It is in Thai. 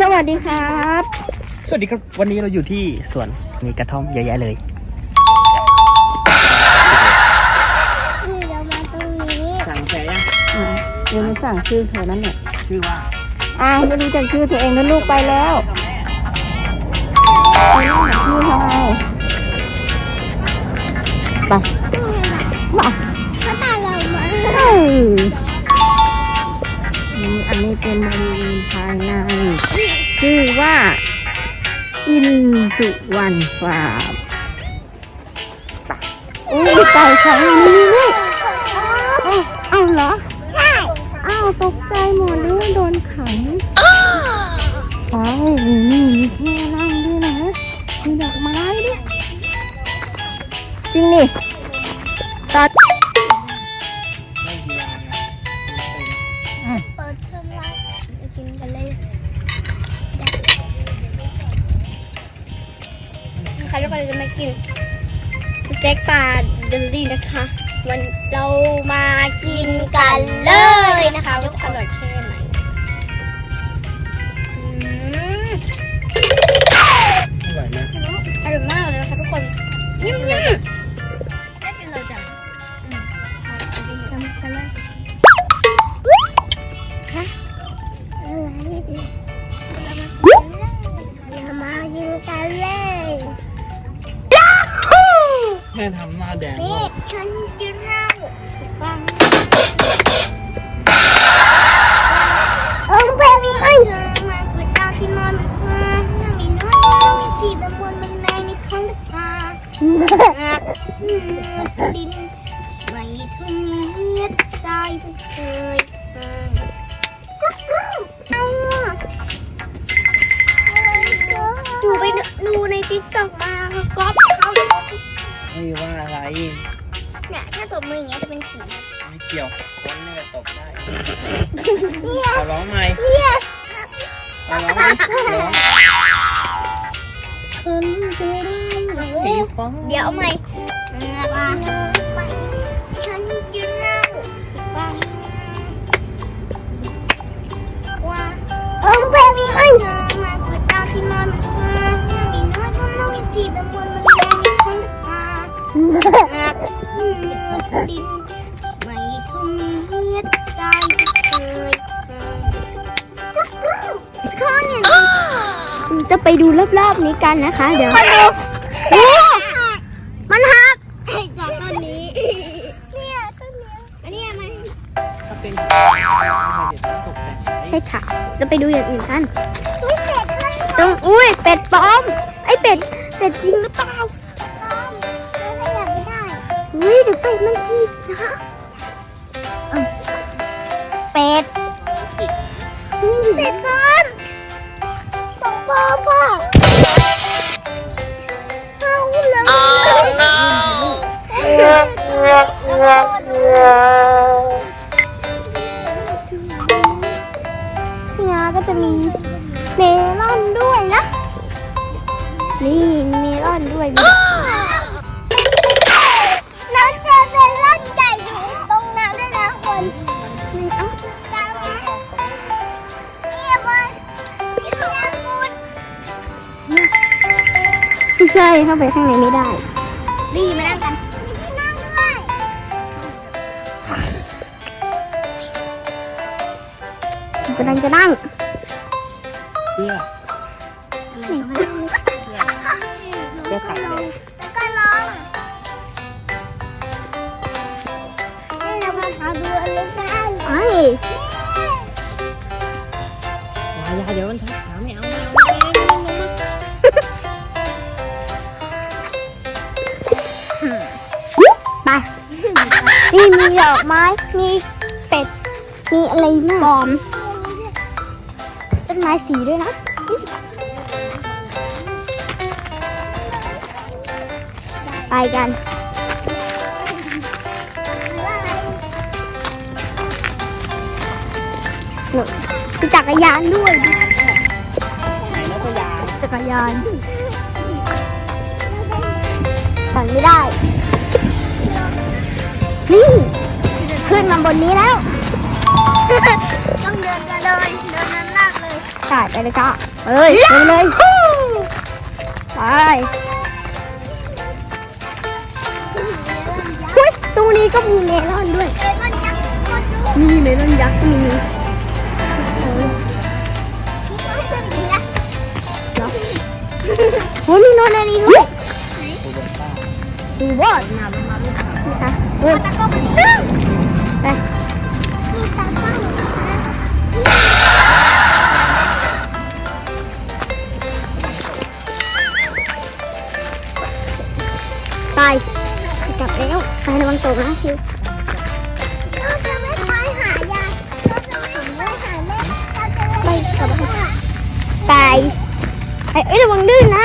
วัสดีครับ สวัสดีครับ วันนี้เราอยู่ที่สวนมีกระท่อมเยอะแยะเลย นี่เรามาตรงนี้สั่งแยังอะเดี๋ยวมาสั่งชื่อเธอนั่นแหละชื่อว่าอ่าไม่รู้จักชื่อตัวเองแล้วลูกไปแล้วนี่ทำไมไปมาก็ตามเรามาเอ้ยนี่อันนี้ เป็นบริเวณภายใน ชื่อว่า อินสุวรรณฟาร์มไปอุ้ยไก่ขังอยู่นี่ด้วยเอ้าเอ้าเหรอ ใช่อ้าวตกใจหมดนึกว่าโดนขังไปนี่มีแค่นั่งด้วยนะมีดอกไม้ด้วยจริงนี่ตอ นะคะทุกคนเราจะมากินสเต็กปลาเดลลี่นะคะ มันเรามากินกันเลยนะคะว่าอร่อยแค่ไหน แม่ทำหน้าแดงนี่ฉันจะเล่าฟังโอ้เบบี้ไอ้เธอมากุดดาวที่นอนมามีน้อยน้อยที่ตะบนบันไดในท้องตะกาดินไม่ทุ่งเงียดทรายเพิ่งเคยเอาดูไปดูในติ๊กต็อกมาก๊อปเขา ไม่ว่าอะไร เนี่ยถ้าตบมืออย่างเงี้ยจะเป็นผีไม่เกี่ยวคนนี่ก็ตบได้เนี่ยเอาร้องไหมเนี่ยเอาร้องไหมร้องฉันจะได้ให้ฟังเดี๋ยวเอาใหม่เมื่อวา จะไปดูรอบๆนี้กันนะคะ เดี๋ยวโอ้มันหักจากต้นนี้ เนี่ยต้นนี้อันนี้มันถ้าเป็นเด็กตกแต่งใช่ค่ะ จะไปดูอย่างอื่นกันตรงอุ้ยเป็ดปลอม ไอเป็ดเป็ดจริงหรือเปล่าไม่อยากไม่ได้อุ้ยเดี๋ยวเป็ดมันจีบนะคะเอ้าเป็ดเป็ดปลอม นี่นะก็จะมีเมลอนด้วยนะ นี่มีเมลอนด้วยมีน้องเจอเมลอนใหญ่อยู่ตรงนั้นด้วยนะคนนี่เอ้านี่มันนี่คือคุณไม่ใช่เข้าไปข้างในไม่ได้นี่มานั่งกัน กำลังจะนั่งเพื่อแล้วก็ลงแล้วก็ลงนี่เรามาหาดูอะไรกันไอ้อย่าอย่าเดี๋ยวมันทักหาไม่เอาไม่เอาไปนี่มีดอกไม้มีเป็ดมีอะไรมากบอมต้น ไม้สีด้วยนะไปกันหนูมีจักรยานด้วยไหนนกพยาจักรยานปั่นไม่ได้ นี่ ขึ้นมาบนนี้แล้ว ต้องเดินกันเลย เดิน นั้นลากเลยไปถ่ายไปเลยจ้าเอ้ยไปเลยไปอุ๊ยตรงนี้ก็มีเมลอนด้วย มีเมลอนยักษ์ก็มีโอ้ยมีโนนอันนี้ด้วยดูบอดนะนะคะเฮ้ยไปไป กลับแล้วไประวังตกนะคิวไปกลับบ้านไปไปเอ้ยระวังลื่นนะ